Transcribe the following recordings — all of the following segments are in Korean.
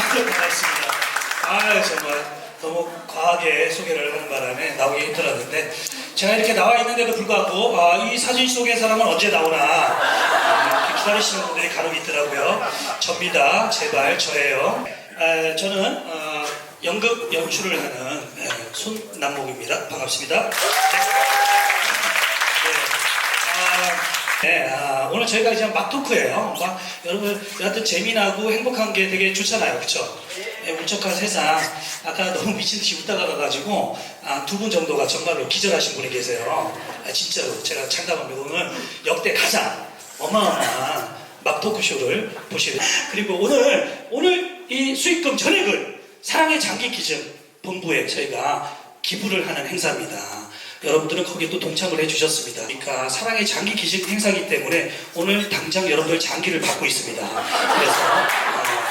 반갑습니다. 아 정말 너무 과하게 소개를 하는 바람에 나오기 힘들었는데 제가 이렇게 나와 있는데도 불구하고 아, 이 사진 속의 사람은 언제 나오나 아, 기다리시는 분들이 간혹 있더라고요. 접니다. 제발 저예요. 아, 저는 아, 연극 연출을 하는 예, 손남목입니다. 반갑습니다. 네. 네, 아, 오늘 저희가 이제 막 토크예요. 막 여러분 여하튼 재미나고 행복한 게 되게 좋잖아요, 그렇죠? 네, 울적한 세상. 아까 너무 미친 듯이 웃다가 가가지고 아, 두 분 정도가 정말로 기절하신 분이 계세요. 아, 진짜로 제가 장담합니다. 오늘 역대 가장 어마어마한 막 토크쇼를 보시는. 그리고 오늘 오늘 이 수익금 전액을 사랑의 장기 기증 본부에 저희가 기부를 하는 행사입니다. 여러분들은 거기에 또 동참을 해주셨습니다. 그러니까 사랑의 장기 기증 행사이기 때문에 오늘 당장 여러분들 장기를 받고 있습니다. 그래서 어,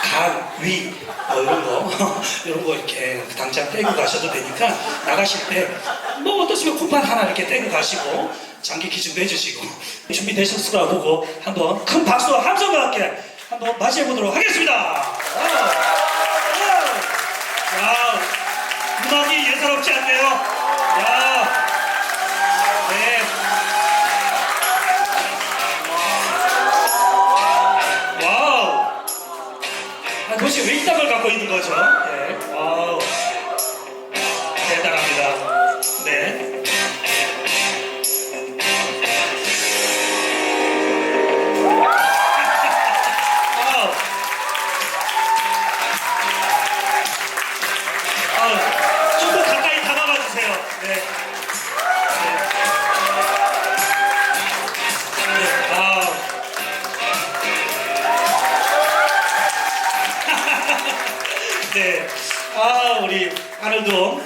간, 위, 뭐 이런 거, 이런 거 이렇게 당장 떼고 가셔도 되니까 나가실 때 뭐 어떻습니까? 쿠팡 하나 이렇게 떼고 가시고 장기 기증도 해주시고 준비되셨을 거라 보고 한번 큰 박수와 함성과 함께 한번 맞이해 보도록 하겠습니다. 와우. 음악이 예사롭지 않네요. 야. 이딴 갖고 있는 거죠? 아, 우리 아늘동.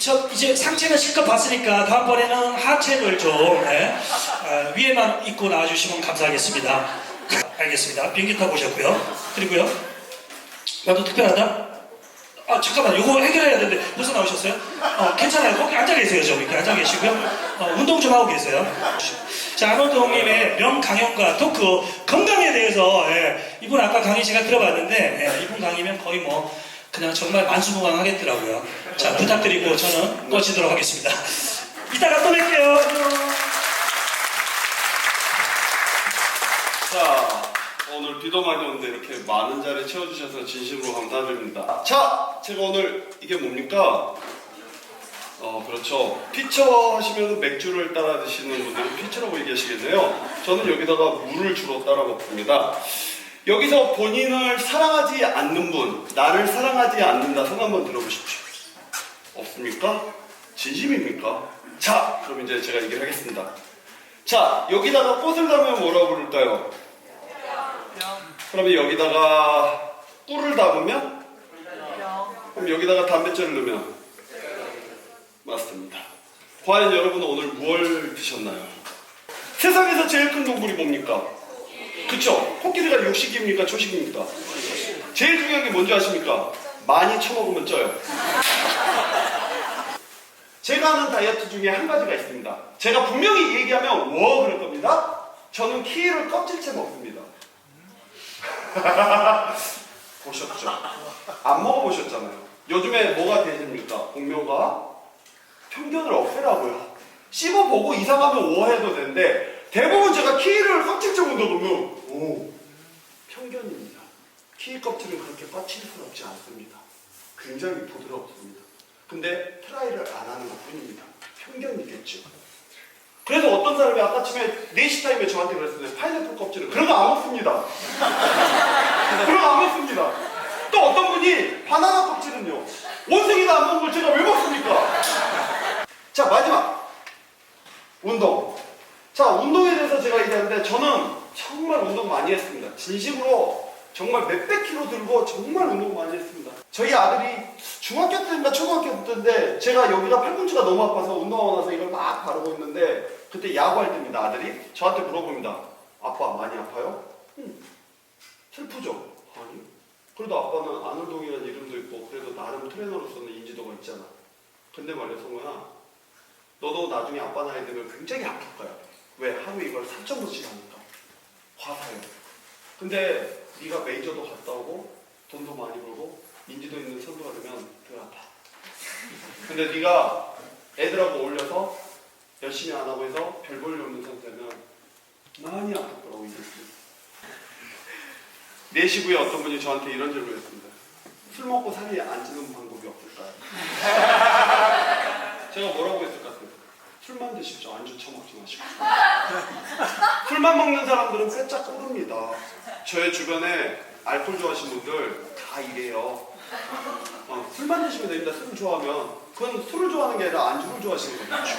저 이제 상체는 실컷 봤으니까 다음번에는 하체를 좀 네. 아, 위에만 입고 나와주시면 감사하겠습니다. 알겠습니다. 비행기 타고 오셨고요. 그리고요. 나도 특별하다. 아 잠깐만 이거 해결해야 되는데 벌써 나오셨어요? 어 괜찮아요 거기 앉아 계세요 저기 앉아 계시고요 어, 운동 좀 하고 계세요 자 안원동님의 명강연과 토크 건강에 대해서 예, 이분 아까 강의 제가 들어봤는데 예, 이분 강의면 거의 뭐 그냥 정말 만수무강하겠더라고요 자 부탁드리고 저는 꺼지도록 하겠습니다 이따가 또 뵐게요 자, 오늘 비도 많이 오는데 이렇게 많은 자리 채워주셔서 진심으로 감사드립니다. 자, 제가 오늘 이게 뭡니까? 어, 그렇죠. 피처 하시면 맥주를 따라 드시는 분들은 피처라고 얘기하시겠네요. 저는 여기다가 물을 주로 따라 먹습니다. 여기서 본인을 사랑하지 않는 분, 나를 사랑하지 않는다 손 한번 들어보십시오. 없습니까? 진심입니까? 자, 그럼 이제 제가 얘기를 하겠습니다. 자, 여기다가 꽃을 담으면 뭐라고 부를까요? 그러면 여기다가 꿀을 담으면? 그럼 여기다가 담배째를 넣으면? 맞습니다. 과연 여러분은 오늘 무얼 드셨나요? 세상에서 제일 큰 동물이 뭡니까? 그쵸? 코끼리가 육식입니까? 초식입니까? 제일 중요한 게 뭔지 아십니까? 많이 처먹으면 쪄요. 제가 하는 다이어트 중에 한 가지가 있습니다. 제가 분명히 얘기하면 워 그럴 겁니다. 저는 키위를 껍질째 먹습니다. 보셨죠? 안 먹어보셨잖아요. 요즘에 뭐가 대세입니까? 공묘가 편견을 없애라고요. 씹어보고 이상하면 워 해도 되는데 대부분 제가 키위를 껍질째 먹는다 그 오 편견입니다. 키위 껍질은 그렇게 까칠스럽지 않습니다. 굉장히 부드럽습니다. 근데 트라이를 안 하는 것 뿐입니다. 편견이겠죠. 그래서 어떤 사람이 아까 아침에 4시 타임에 저한테 그랬어요. 파인애플 껍질은 그런 거 안 먹습니다. 그런 거 안 먹습니다. 또 어떤 분이 바나나 껍질은요. 원숭이도 안 먹는 걸 제가 왜 먹습니까? 자 마지막 운동. 자 운동에 대해서 제가 얘기하는데 저는 정말 운동 많이 했습니다. 진심으로 정말 몇백 킬로 들고 정말 운동 많이 했습니다. 저희 아들이 중학교 때인가 초등학교 때인데 제가 여기가 팔꿈치가 너무 아파서 운동하고 나서 이걸 막 바르고 있는데 그때 야구할 때입니다 아들이 저한테 물어봅니다. 아빠 많이 아파요? 응. 슬프죠? 아니. 그래도 아빠는 안울동이라는 이름도 있고 그래도 나름 트레이너로서는 인지도가 있잖아. 근데 말이야 성우야 너도 나중에 아빠 나이 되면 굉장히 아플 거야. 왜? 하루 이걸 3.5씩 하니까. 화사해. 근데 네가 메이저도 갔다 오고 돈도 많이 벌고 인지도 있는 선수가 되면 그 아파. 근데 네가 애들하고 어울려서 열심히 안 하고 해서 별 볼일 없는 상태면 많이 아팠더라고 이제. 4시 후에 어떤 분이 저한테 이런 질문을 했습니다. 술 먹고 살이 안 찌는 방법이 없을까요? 제가 뭐라고 했을 것 같아요? 술만 드십시오. 안주 처먹지 마시고. 술만 먹는 사람들은 빼짝 오릅니다. 저의 주변에 알코올 좋아하시는 분들 다 이래요. 어, 술만 드시면 됩니다. 술을 좋아하면. 그건 술을 좋아하는 게 아니라 안주를 좋아하시는 거죠.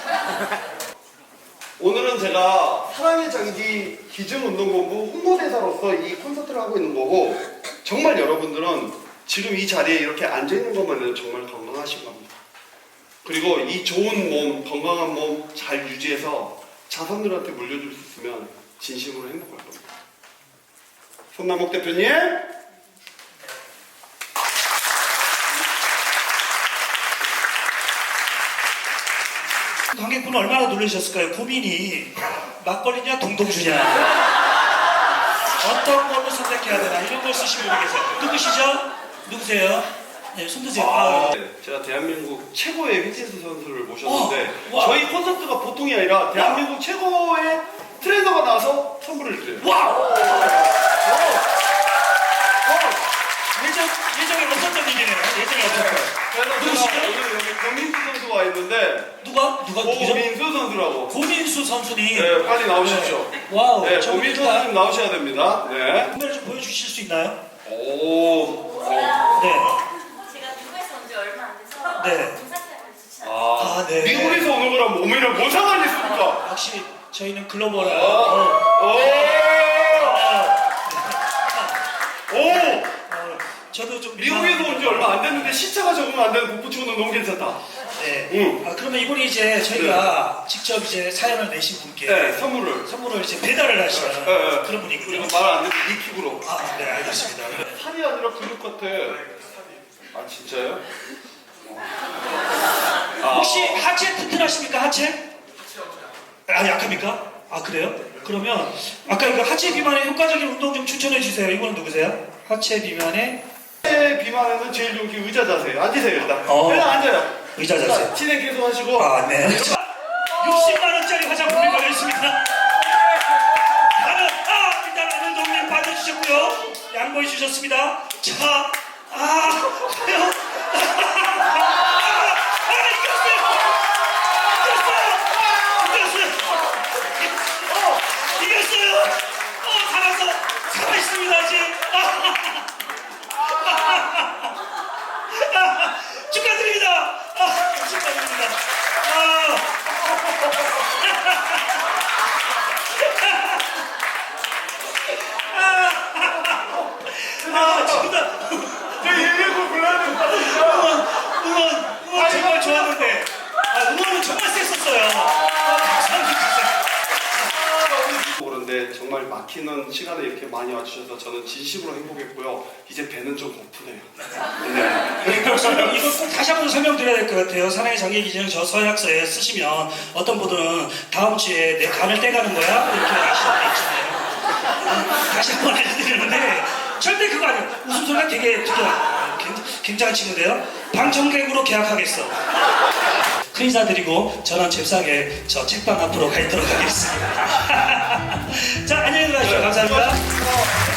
오늘은 제가 사랑의 장기 기증운동본부 홍보대사로서 이 콘서트를 하고 있는 거고 정말 여러분들은 지금 이 자리에 이렇게 앉아있는 것만으로도 정말 건강하신 겁니다. 그리고 이 좋은 몸, 건강한 몸 잘 유지해서 자손들한테 물려줄 수 있으면 진심으로 행복할 겁니다. 손남목 대표님 관객분 얼마나 놀라셨을까요? 고민이 막걸리냐 동동주냐 어떤 걸로 선택해야 되나 이런 걸 쓰시고 계세요. 누구시죠? 누구세요? 네, 손 드세요. 아, 아, 네. 제가 대한민국 최고의 휘트니스 선수를 모셨는데 와, 와. 저희 콘서트가 보통이 아니라 대한민국 최고의 트레이너가 나와서 선물을 드려요. 와우! 어, 예정, 예정에 없었던 일이네요. 예정에 없었던. 그래서 누구시죠? 제가 오늘 여기 고민수 선수가 와 있는데 누가? 누가 누구죠? 고민수 선수라고. 고민수 선수님. 네, 빨리 나오십시오. 와우. 네, 저 고민수 선수님 나오셔야 됩니다. 네. 카메라 좀 보여주실 수 있나요? 오. 어. 네. 제가 미국에서 온 지 얼마 안 돼서 네. 않아요. 아, 아, 네. 미국에서 오는 거랑 몸이랑 뭔 상관이 있습니까? 역시 저희는 글로벌한. 어. 어, 오. 오. 어, 저도 좀 미국에서 온 지 얼마 안 됐는데 시차가 적응 안 되는 복부 치고는 너무 괜찮다. 네. 응. 아, 그러면 이번에 이제 저희가 직접 이제 사연을 내신 분께 네, 선물을. 선물을 이제 배달을 하시는 네, 네. 그런 분이거든요. 말안 되는 이 킥으로. 아, 네, 알겠습니다. 살이 아니라 근육 같아. 아 진짜요? 아, 혹시 하체 튼튼하십니까? 하체? 아, 약합니까? 아, 그래요? 그러면 아까 이거 하체 비만에 효과적인 운동 좀 추천해 주세요. 이거는 누구세요? 하체 비만에 체 비만에는 제일 좋은 게 의자 자세요. 앉으세요 일단. 어. 그냥 앉아요. 의자 자세. 자, 진행 계속 하시고. 아, 네. 60만 원짜리 화장품이 걸려 있습니다. 아 일단 아는 동님 받아주셨고요. 양보해 주셨습니다. 자, 아, 과연 아, 이겼어요. 이겼어요. 이겼어요. 어, 이겼어요. 어, 살아서 살아 있습니다 아직. 축하드립니다. 아, 축하드립니다. 아. 아, 진짜 저 119 불러야 된다. 응원, 응원, 응원 좋았는데, 아, 응원은 정말 셌었어요. 아, 감사합니다. 그런데 정말 막히는 시간에 이렇게 많이 와주셔서 저는 진심으로 행복했고요. 이제 배는 좀 고프네요. 네. 이거 설명- 이거 꼭 다시 한 번 설명드려야 될 것 같아요. 사랑의 장기 기준 저 서약서에 쓰시면 어떤 분들은 다음 주에 내 간을 떼가는 거야? 이렇게 아시는 분 있잖아요. 다시 한 번 알려드리는데 절대 그거 아니에요. 웃음소리가 되게 굉장히, 굉장한 친구인데요. 방청객으로 계약하겠어. 큰 인사드리고 저는 잽싸게 저 책방 앞으로 가 있도록 하겠습니다. 자 안녕히 가십시오. 감사합니다.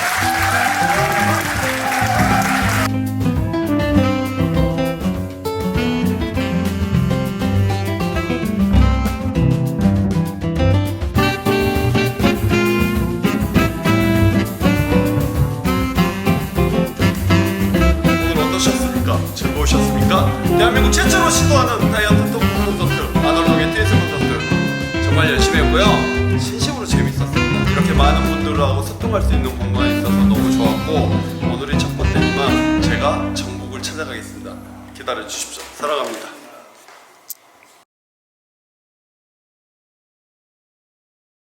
많은 분들하고 소통할 수 있는 공간이 있어서 너무 좋았고 오늘이 첫 번째지만 제가 전국을 찾아가겠습니다. 기다려 주십시오. 사랑합니다